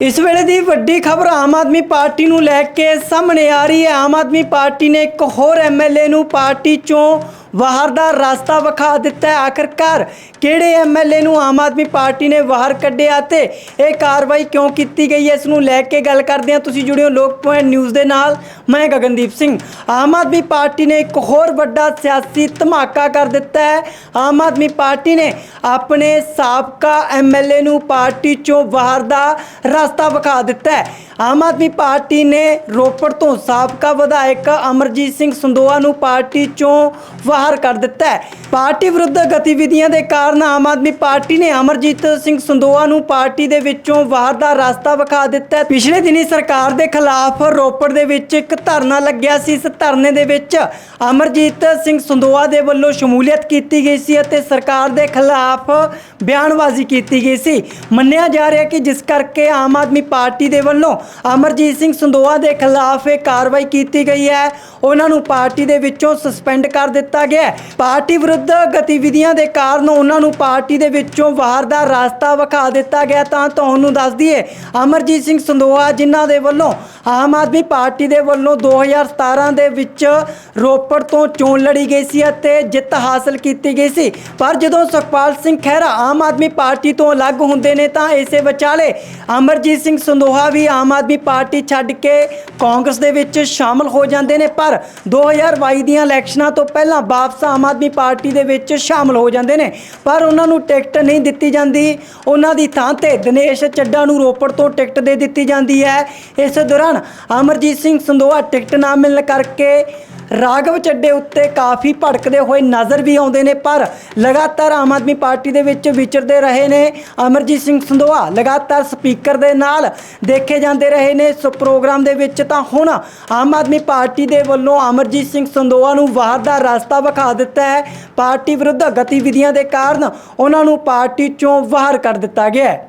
ਇਸ ਵੇਲੇ ਦੀ ਵੱਡੀ ਖਬਰ ਆਮ ਆਦਮੀ ਪਾਰਟੀ ਨੂੰ ਲੈ ਕੇ ਸਾਹਮਣੇ ਆ ਰਹੀ ਹੈ। ਆਮ ਆਦਮੀ ਪਾਰਟੀ ਨੇ ਇੱਕ ਹੋਰ ਐਮਐਲਏ ਨੂੰ ਪਾਰਟੀ ਚੋਂ ਬਾਹਰ ਦਾ ਰਸਤਾ ਵਿਖਾ ਦਿੱਤਾ ਹੈ। ਆਖਰਕਾਰ ਕਿਹੜੇ ਐਮਐਲਏ ਨੂੰ ਆਮ ਆਦਮੀ ਪਾਰਟੀ ਨੇ ਬਾਹਰ ਕੱਢਿਆ ਤੇ ਇਹ ਕਾਰਵਾਈ ਕਿਉਂ ਕੀਤੀ ਗਈ? ਹੈ ਇਸ ਨੂੰ ਲੈ ਕੇ ਗੱਲ ਕਰਦੇ ਹਾਂ। ਤੁਸੀਂ ਜੁੜਿਓ ਲੋਕ ਪੁਆਇੰਟ ਨਿਊਜ਼ ਦੇ ਨਾਲ। ਮੈਂ ਗਗਨਦੀਪ ਸਿੰਘ। ਆਮ ਆਦਮੀ ਪਾਰਟੀ ਨੇ ਇੱਕ ਹੋਰ ਵੱਡਾ ਸਿਆਸੀ ਧਮਾਕਾ ਕਰ ਦਿੱਤਾ ਹੈ। ਆਮ ਆਦਮੀ ਪਾਰਟੀ ਨੇ ਆਪਣੇ ਸਾਬਕਾ ਐਮਐਲਏ ਨੂੰ ਪਾਰਟੀ ਚੋਂ ਬਾਹਰ ਦਾ ਰਸਤਾ ਵਿਖਾ ਦਿੱਤਾ ਹੈ। ਆਮ ਆਦਮੀ ਪਾਰਟੀ ਨੇ ਰੋਪੜ ਤੋਂ ਸਾਬਕਾ ਵਿਧਾਇਕ ਅਮਰਜੀਤ ਸਿੰਘ ਸੰਦੋਆ ਨੂੰ ਪਾਰਟੀ ਚੋਂ ਬਾਹਰ ਕਰ ਦਿੱਤਾ ਹੈ। ਪਾਰਟੀ ਵਿਰੁੱਧ ਗਤੀਵਿਧੀਆਂ ਦੇ ਕਾਰਨ ਆਮ ਆਦਮੀ ਪਾਰਟੀ ਨੇ ਅਮਰਜੀਤ ਸਿੰਘ ਸੰਦੋਆ ਨੂੰ ਪਾਰਟੀ ਦੇ ਵਿੱਚੋਂ ਬਾਹਰ ਦਾ ਰਸਤਾ ਵਿਖਾ ਦਿੱਤਾ ਪਿਛਲੇ ਦਿਨੀ ਸਰਕਾਰ ਦੇ ਖਿਲਾਫ ਰੋਪੜ ਦੇ ਵਿੱਚ ਇੱਕ ਧਰਨਾ ਲੱਗਿਆ ਸੀ। ਇਸ ਧਰਨੇ ਦੇ ਵਿੱਚ ਅਮਰਜੀਤ ਸਿੰਘ ਸੰਦੋਆ ਦੇ ਵੱਲੋਂ ਸ਼ਮੂਲੀਅਤ ਕੀਤੀ ਗਈ ਸੀ ਅਤੇ ਸਰਕਾਰ ਦੇ ਖਿਲਾਫ ਬਿਆਨਬਾਜ਼ੀ ਕੀਤੀ ਗਈ ਸੀ। ਮੰਨਿਆ ਜਾ ਰਿਹਾ ਕਿ ਜਿਸ ਕਰਕੇ ਆਮ ਆਦਮੀ ਪਾਰਟੀ ਦੇ ਵੱਲੋਂ ਅਮਰਜੀਤ ਸਿੰਘ ਸੰਦੋਆ ਦੇ ਖਿਲਾਫ ਇਹ ਕਾਰਵਾਈ ਕੀਤੀ ਗਈ ਹੈ। ਉਹਨਾਂ ਨੂੰ ਪਾਰਟੀ ਦੇ ਵਿੱਚੋਂ ਸਸਪੈਂਡ ਕਰ ਦਿੱਤਾ ਗਿਆ ਹੈ। ਪਾਰਟੀ ਵਿਰੁੱਧ ਗਤੀਵਿਧੀਆਂ ਦੇ ਕਾਰਨ ਉਹਨਾਂ ਨੂੰ ਪਾਰਟੀ ਦੇ ਵਿੱਚੋਂ ਬਾਹਰ ਦਾ ਰਸਤਾ ਵਿਖਾ ਦਿੱਤਾ ਗਿਆ। ਤਾਂ ਤੁਹਾਨੂੰ ਦੱਸ ਦਈਏ, ਅਮਰਜੀਤ ਸਿੰਘ ਸੰਦੋਆ ਜਿਨ੍ਹਾਂ ਦੇ ਵੱਲੋਂ ਆਮ ਆਦਮੀ ਪਾਰਟੀ ਦੇ ਵੱਲੋਂ 2017 ਦੇ ਵਿੱਚ ਰੋਪੜ ਤੋਂ ਚੋਣ ਲੜੀ ਗਈ ਸੀ ਅਤੇ ਜਿੱਤ ਹਾਸਲ ਕੀਤੀ ਗਈ ਸੀ। ਪਰ ਜਦੋਂ ਸੁਖਪਾਲ ਸਿੰਘ ਖਹਿਰਾ ਆਮ ਆਦਮੀ ਪਾਰਟੀ ਤੋਂ ਅਲੱਗ ਹੁੰਦੇ ਨੇ ਤਾਂ ਇਸੇ ਵਿਚਾਲੇ ਅਮਰਜੀਤ ਸਿੰਘ ਸੰਦੋਹਾ ਵੀ ਆਮ ਆਦਮੀ ਪਾਰਟੀ ਛੱਡ ਕੇ ਕਾਂਗਰਸ ਦੇ ਵਿੱਚ ਸ਼ਾਮਲ ਹੋ ਜਾਂਦੇ ਨੇ, ਪਰ 2022 ਦੀਆਂ ਇਲੈਕਸ਼ਨਾਂ ਤੋਂ ਪਹਿਲਾਂ ਵਾਪਸ ਆਮ ਆਦਮੀ ਪਾਰਟੀ ਦੇ ਵਿੱਚ ਸ਼ਾਮਲ ਹੋ ਜਾਂਦੇ ਨੇ। ਪਰ ਉਹਨਾਂ ਨੂੰ ਟਿਕਟ ਨਹੀਂ ਦਿੱਤੀ ਜਾਂਦੀ। ਉਹਨਾਂ ਦੀ ਥਾਂ ਤੇ ਦਿਨੇਸ਼ ਚੱਡਾ ਨੂੰ ਰੋਪੜ ਤੋਂ ਟਿਕਟ ਦੇ ਦਿੱਤੀ ਜਾਂਦੀ ਹੈ। ਇਸ ਦੌਰਾਨ ਅਮਰਜੀਤ ਸਿੰਘ ਸੰਦੋਹਾ ਟਿਕਟ ਨਾ ਮਿਲਣ ਕਰਕੇ ਰਾਘਵ ਚੱਡੇ ਉੱਤੇ ਕਾਫੀ ਭੜਕਦੇ ਹੋਏ ਨਜ਼ਰ ਵੀ ਆਉਂਦੇ ਨੇ, ਪਰ ਲਗਾਤਾਰ ਆਮ ਆਦਮੀ ਪਾਰਟੀ ਦੇ ਵਿੱਚ ਵਿਚਰਦੇ ਰਹੇ ਨੇ ਅਮਰਜੀਤ ਸਿੰਘ ਸੰਦੋਹਾ ਲਗਾਤਾਰ ਸਪੀਕਰ ਦੇ ਨਾਲ ਦੇਖੇ ਜਾਂਦੇ ਰਹੇ ਨੇ। ਇਸ ਪ੍ਰੋਗਰਾਮ ਦੇ ਵਿੱਚ ਤਾਂ ਹੁਣ ਆਮ ਆਦਮੀ ਪਾਰਟੀ ਦੇ ਵੱਲੋਂ ਅਮਰਜੀਤ ਸਿੰਘ ਸੰਦੋਹਾ ਨੂੰ ਬਾਹਰ ਦਾ ਰਸਤਾ ਵਿਖਾ ਦਿੱਤਾ ਹੈ। ਪਾਰਟੀ ਵਿਰੁੱਧ ਗਤੀਵਿਧੀਆਂ ਦੇ ਕਾਰਨ ਉਹਨਾਂ ਨੂੰ ਪਾਰਟੀ ਚੋਂ ਬਾਹਰ ਕਰ ਦਿੱਤਾ ਗਿਆ ਹੈ।